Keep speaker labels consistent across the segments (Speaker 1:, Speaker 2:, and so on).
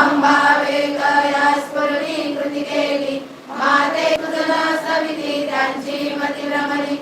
Speaker 1: भांभावे कया स्फुरणी कृती केली. माते कुजला सविती त्यांची मती रमणी.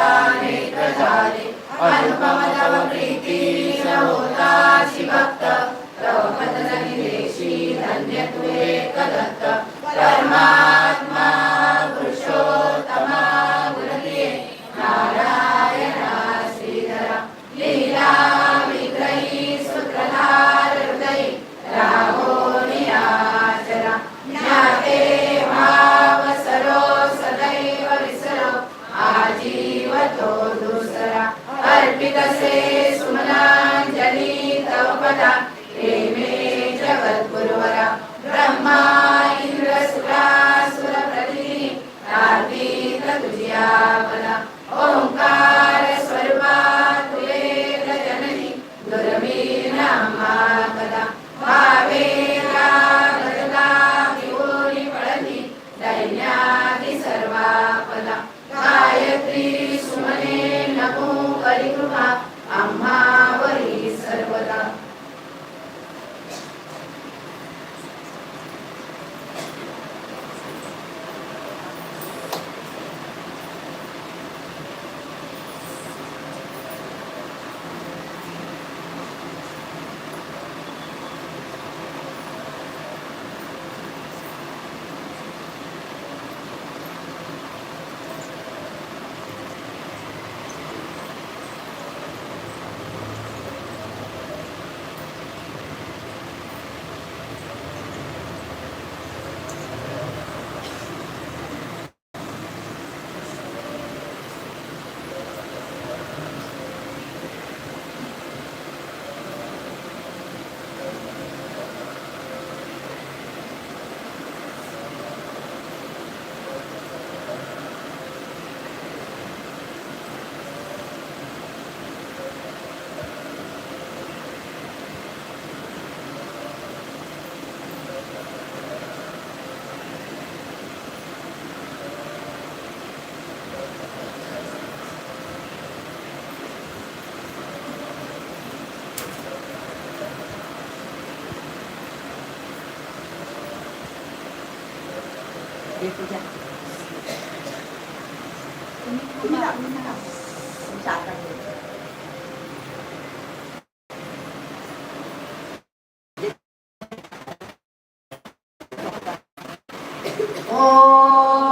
Speaker 1: होता नेत्र झाले अल्प तव प्रीती होता शिभक्त तव पद धन्य तुझे कदत्त 没时间。哦。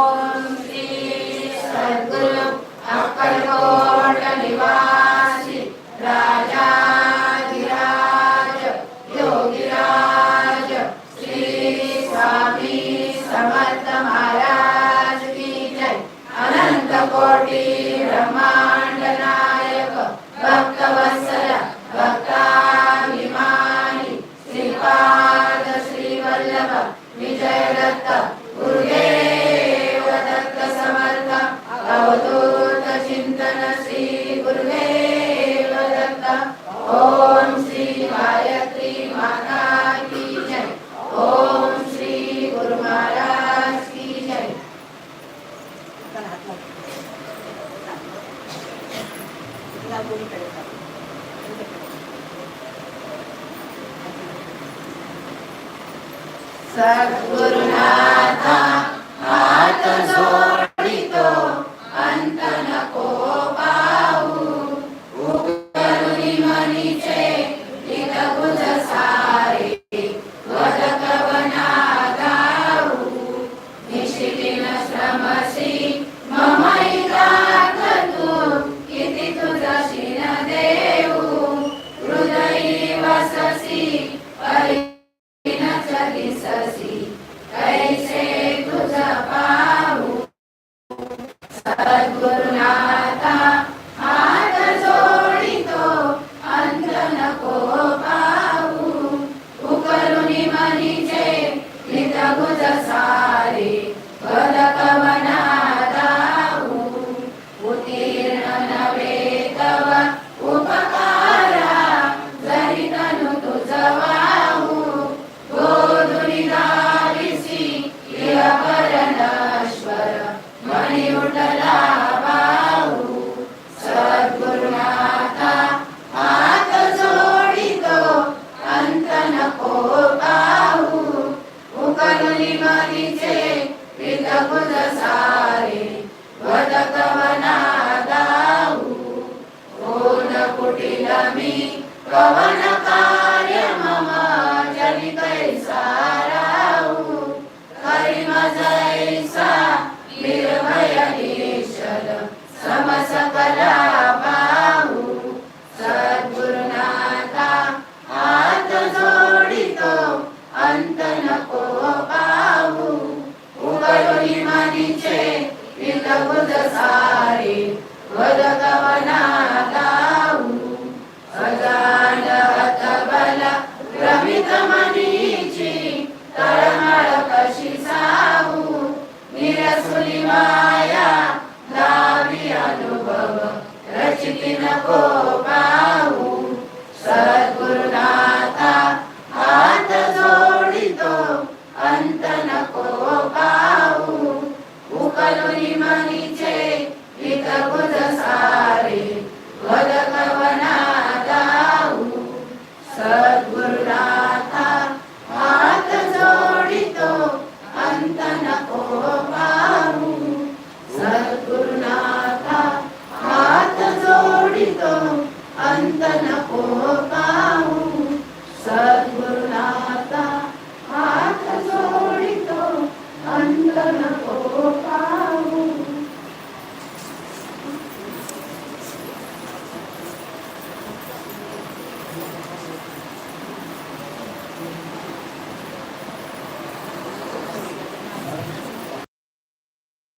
Speaker 1: वससी